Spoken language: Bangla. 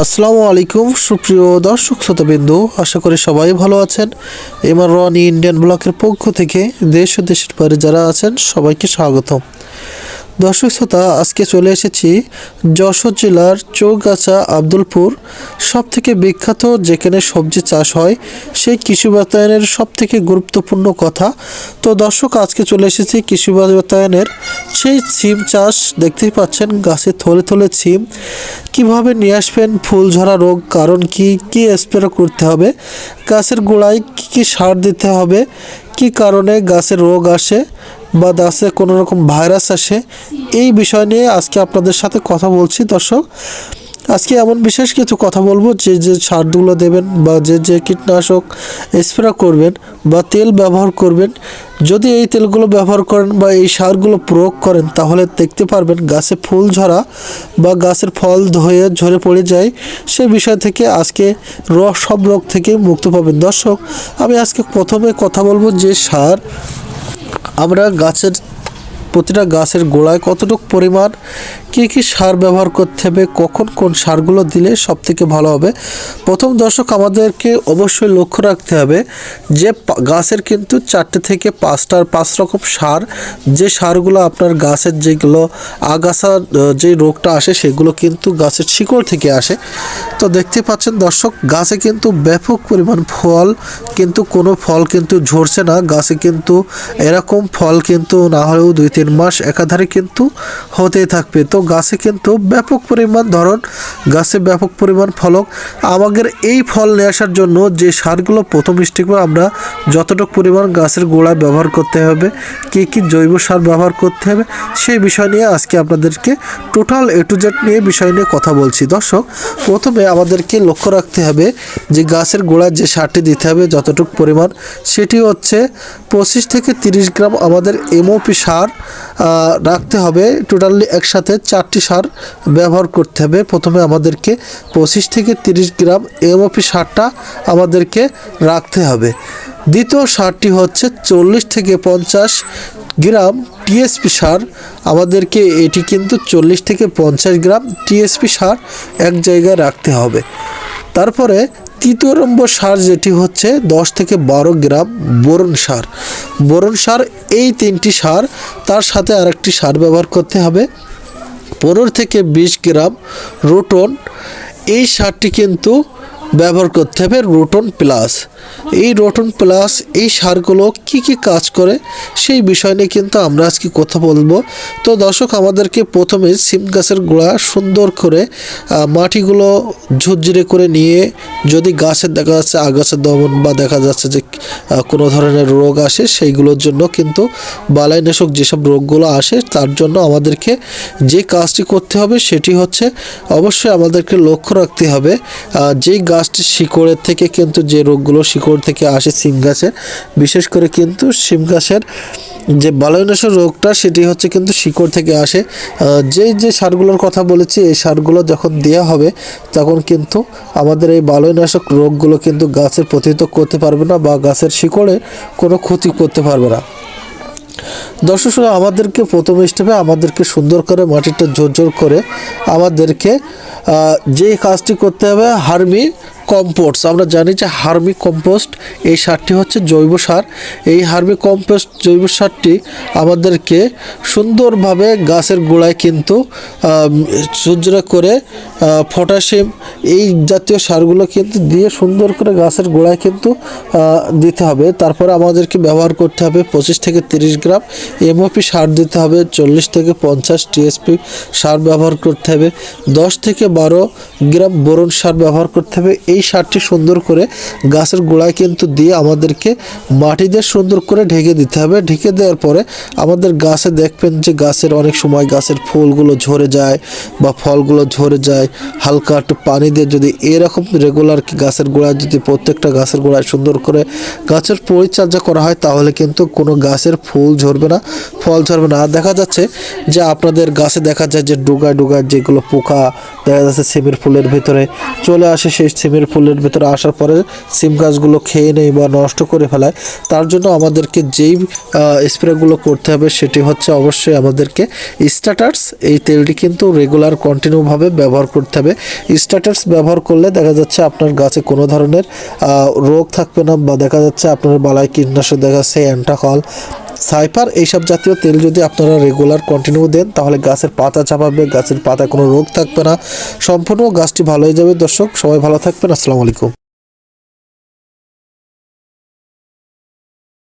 আসসালামু আলাইকুম, সুপ্রিয় দর্শক শ্রোতাবিন্দু, আশা করি সবাই ভালো আছেন। এমআর রনি ইন্ডিয়ান ব্লকের পক্ষ থেকে দেশ ও দেশের বাইরে যারা আছেন, সবাইকে স্বাগতম। দর্শক শ্রোতা, আজকে চলে এসেছি যশোর জেলার চৌগাছা আব্দুলপুর। সব থেকে বিখ্যাত যেখানে সবজি চাষ হয়, সেই কৃষি বাতায়নের সব থেকে গুরুত্বপূর্ণ কথা। তো দর্শক, আজকে চলে এসেছি কৃষি বাতায়নের। সেই সিম চাষ দেখতেই পাচ্ছেন, গাছে থলে থলে সিম কীভাবে নিয়ে আসবেন, ফুল ঝরা রোগ কারণ কি কি স্প্রে করতে হবে, গাছের গোড়ায় কি কি সার দিতে হবে, কি কারণে গাছের রোগ আসে বা দাসে কোনো রকম ভাইরাস আসে, এই বিষয় নিয়ে আজকে আপনাদের সাথে কথা বলছি। দর্শক, আজকে এমন বিশেষ কিছু কথা বলব, যে যে সারগুলো দেবেন বা যে যে কীটনাশক স্প্রে করবেন বা তেল ব্যবহার করবেন। যদি এই তেলগুলো ব্যবহার করেন বা এই সারগুলো প্রয়োগ করেন, তাহলে দেখতে পারবেন গাছে ফুল ঝরা বা গাছের ফল হয়ে ঝরে পড়ে যায়। সে বিষয় থেকে আজকে র, সব রোগ থেকে মুক্ত পাবেন। দর্শক, আমি আজকে প্রথমে কথা বলব যে সার আমরা গাছের প্রতিটা গাছের গোড়ায় কতটুকু পরিমাণ, কী কী সার ব্যবহার করতে হবে, কখন কোন সারগুলো দিলে সব থেকে ভালো হবে, প্রথম দর্শক আমাদেরকে অবশ্যই লক্ষ্য রাখতে হবে যে গাছের কিন্তু চারটে থেকে পাঁচটার পাঁচ রকম সার, যে সারগুলো আপনার গাছের যেগুলো আগাছা যে রোগটা আসে সেগুলো কিন্তু গাছের শিকড় থেকে আসে। তো দেখতে পাচ্ছেন দর্শক, গাছে কিন্তু ব্যাপক পরিমাণ ফল, কিন্তু কোনো ফল কিন্তু ঝরছে না, গাছে কিন্তু এরকম ফল কিন্তু না হলেও দুই তিন মাস একাধারে কিন্তু হতেই থাকবে। তো গাছে কিন্তু ব্যাপক পরিমাণ ধরন, গাছে ব্যাপক পরিমাণ ফলক। আমাদের এই ফল নিয়ে আসার জন্য যে সারগুলো প্রথম স্টেপে আমরা যতটুকু পরিমাণ গাছের গোড়ায় ব্যবহার করতে হবে, কী কী জৈব সার ব্যবহার করতে হবে, সেই বিষয় নিয়ে আজকে আপনাদেরকে টোটাল এ টু জেড নিয়ে বিষয় নিয়ে কথা বলছি। দর্শক, প্রথমে আমাদেরকে লক্ষ্য রাখতে হবে যে গাছের গোড়ায় যে সারটি দিতে হবে যতটুকু পরিমাণ, সেটি হচ্ছে পঁচিশ থেকে তিরিশ গ্রাম আমাদের এমওপি সার রাখতে হবে। টোটালি একসাথে চারটি সার ব্যবহার করতে হবে। প্রথমে আমাদেরকে পঁচিশ থেকে তিরিশ গ্রাম এমওপি সারটা আমাদেরকে রাখতে হবে। দ্বিতীয় সারটি হচ্ছে চল্লিশ থেকে পঞ্চাশ গ্রাম টিএসপি সার। আমাদেরকে এটি কিন্তু চল্লিশ থেকে পঞ্চাশ গ্রাম টিএসপি সার এক জায়গায় রাখতে হবে। তারপরে তৃতীয় নম্বর সার যেটি হচ্ছে দশ থেকে বারো গ্রাম বোরন সার। বোরন সার, এই তিনটি সার, তার সাথে আরেকটি সার ব্যবহার করতে হবে। পনেরো থেকে বিশ গ্রাম রোটন, এই সারটি কিন্তু ব্যবহার করতে হবে রোটন প্লাস। এই রোটন প্লাস, এই সারগুলো কি কি কাজ করে, সেই বিষয় নিয়ে কিন্তু আমরা আজকে কথা বলব। তো দর্শক, আমাদেরকে প্রথমে সিম গাছের গোড়া সুন্দর করে মাটিগুলো ঝুরঝুরে করে নিয়ে যদি গাছের দেখা যাচ্ছে আগাছা দমন বা দেখা যাচ্ছে যে কোনো ধরনের রোগ আসে, সেইগুলোর জন্য কিন্তু বালাইনাশক যেসব রোগগুলো আসে, তার জন্য আমাদেরকে যে কাজটি করতে হবে সেটি হচ্ছে অবশ্যই আমাদেরকে লক্ষ্য রাখতে হবে যেই গাছটি শিকড়ের থেকে কিন্তু যে রোগগুলো শিকড় থেকে আসে সিম গাছের, বিশেষ করে কিন্তু সিম গাছের যে বালাইনাশক রোগটা সেটি হচ্ছে কিন্তু শিকড় থেকে আসে। যেই যে সারগুলোর কথা বলেছি, এই সারগুলো যখন দেওয়া হবে, তখন কিন্তু আমাদের এই বালয়নাশক রোগগুলো কিন্তু গাছের প্রতিহত করতে পারবে না বা গাছের শিকড়ে কোনো ক্ষতি করতে পারবে না। দর্শক আমাদেরকে প্রথম স্টেপে আমাদেরকে সুন্দর করে মাটিটা ঝরঝর করে আমাদেরকে যে কাজটি করতে হবে হার্মি কম্পোস্ট আমরা জানি যে হার্মি কম্পোস্ট এই সারটি হচ্ছে জৈব সার। এই হার্মি কম্পোস্ট জৈব সারটি আমাদেরকে সুন্দরভাবে গাছের গোড়ায় কিন্তু সূর্যরা করে পটাশিয়াম, এই জাতীয় সারগুলো কিন্তু দিয়ে সুন্দর করে গাছের গোড়ায় কিন্তু দিতে হবে। তারপরে আমাদেরকে ব্যবহার করতে হবে পঁচিশ থেকে তিরিশ গ্রাম এমওপি সার দিতে হবে, চল্লিশ থেকে পঞ্চাশ টিএসপি সার ব্যবহার করতে হবে, দশ থেকে বারো গ্রাম বোরন সার ব্যবহার করতে হবে। এই সারটি সুন্দর করে গাছের গোড়ায় কিন্তু দিয়ে আমাদেরকে মাটি দিয়ে সুন্দর করে ঢেকে দিতে হবে। ঢেকে দেওয়ার পরে আমাদের গাছে দেখবেন যে গাছের অনেক সময় গাছের ফুলগুলো ঝরে যায় বা ফলগুলো ঝরে যায়। হালকা একটু পানি দিয়ে যদি এরকম রেগুলার গাছের গোড়ায় যদি প্রত্যেকটা গাছের গোড়ায় সুন্দর করে গাছের পরিচর্যা করা হয় তাহলে কিন্তু কোনো গাছের ফুল ঝরবে না, ফল ঝরবে না। দেখা যাচ্ছে যে আপনাদের গাছে দেখা যায় যে ডুগায় ডুগায় যেগুলো পোকা, দেখা যাচ্ছে সিমের ফুলের ভিতরে চলে আসে সেই সিমের সিমের ফুলের ভেতরে আসার পরে সিম গাছগুলো খেয়ে নেয় বা নষ্ট করে ফেলায়, তার জন্য আমাদেরকে যেই স্প্রেগুলো করতে হবে সেটি হচ্ছে অবশ্যই আমাদেরকে স্টার্টার্স। এই তেলটি কিন্তু রেগুলার কন্টিনিউভাবে ব্যবহার করতে হবে। স্টার্টার্স ব্যবহার করলে দেখা যাচ্ছে আপনার গাছে কোনো ধরনের রোগ থাকবে না বা দেখা যাচ্ছে আপনার বালাই কীটনাশক দেখা যাচ্ছে অ্যান্টাকল সাইপার এইসব জাতীয় তেল যদি আপনারা রেগুলার কন্টিনিউ দেন, তাহলে গাছের পাতা চাপাবে, গাছের পাতা কোনো রোগ থাকবে না। সম্পূর্ণ গাছটি ভালো হয়ে যাবে। দর্শক, সবাই ভালো থাকবেন। আসসালামু আলাইকুম।